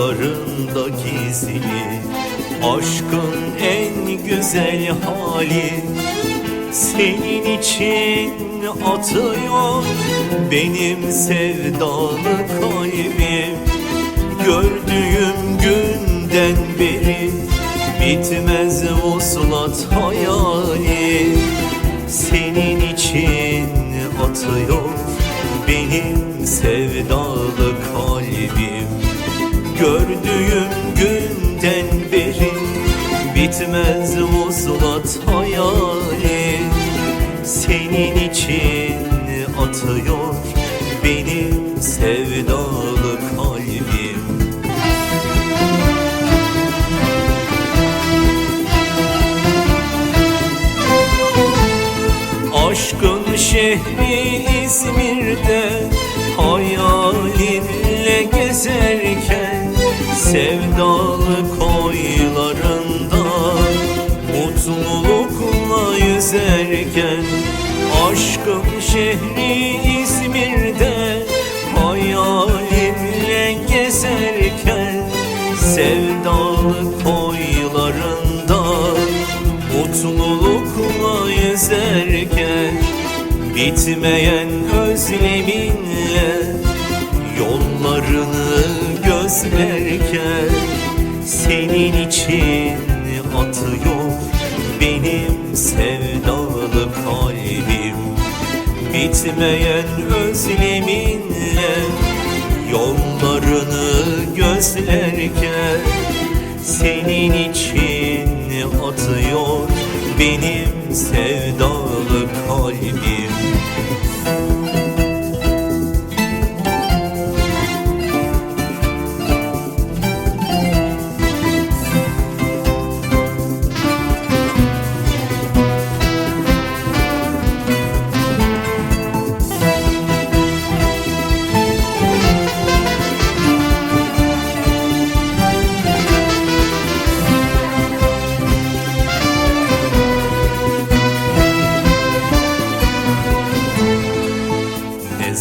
Yollarında gizli Aşkın en güzel hali. Senin için atıyor Benim sevdalı kalbim. Gördüğüm günden beri Bitmez vuslat hayali. Senin için atıyor Benim sevdalı Bitmez vuslat hayali Senin için atıyor Benim sevdalı kalbim. Aşkın şehri İzmir'de Aşkın şehri İzmir'de Hayalinle gezerken Sevdalı koylarında Mutlulukla yüzerken Bitmeyen özleminle Yollarını gözlerken Senin için atıyor Benim sevdalı kalbim Bitmeyen özleminle Yollarını gözlerken Senin için atıyor Benim sevdalı kalbim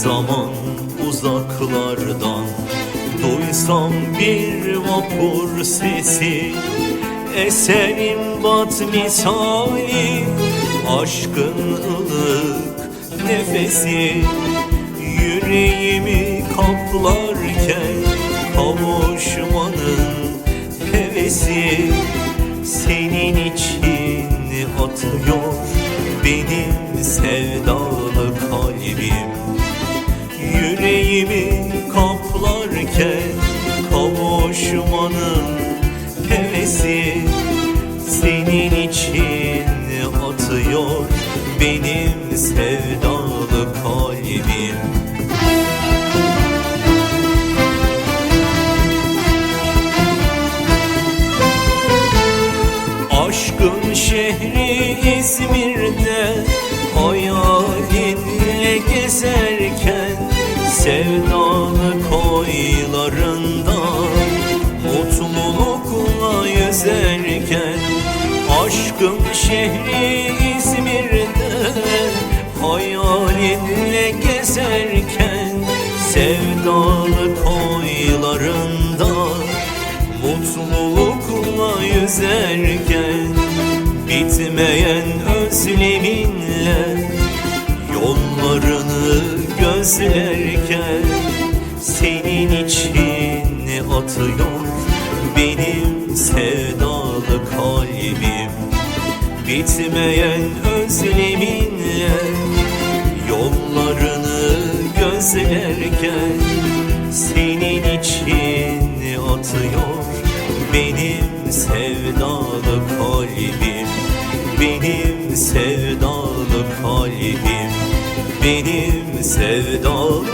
zaman uzaklardan Duysam bir vapur sesi Eserin bat misali Aşkın ılık nefesi. Yüreğimi kaplarken Kavuşmanın hevesi Senin için atıyor Benim sevdalı Yüreğimi kaplarken kavuşmanın hevesi Senin için atıyor benim sevdalı kalbim. Aşkın şehri İzmir'de Sevdalı koylarında Mutlulukla yüzerken Aşkın şehri İzmir'de Hayalinle gezerken Sevdalı koylarında Mutlulukla yüzerken Bitmeyen özleminle Yollarını gözlerken için atıyor Benim sevdalı kalbim. Bitmeyen özleminle Yollarını gözlerken Senin için atıyor Benim sevdalı kalbim. Benim sevdalı kalbim Benim sevdalı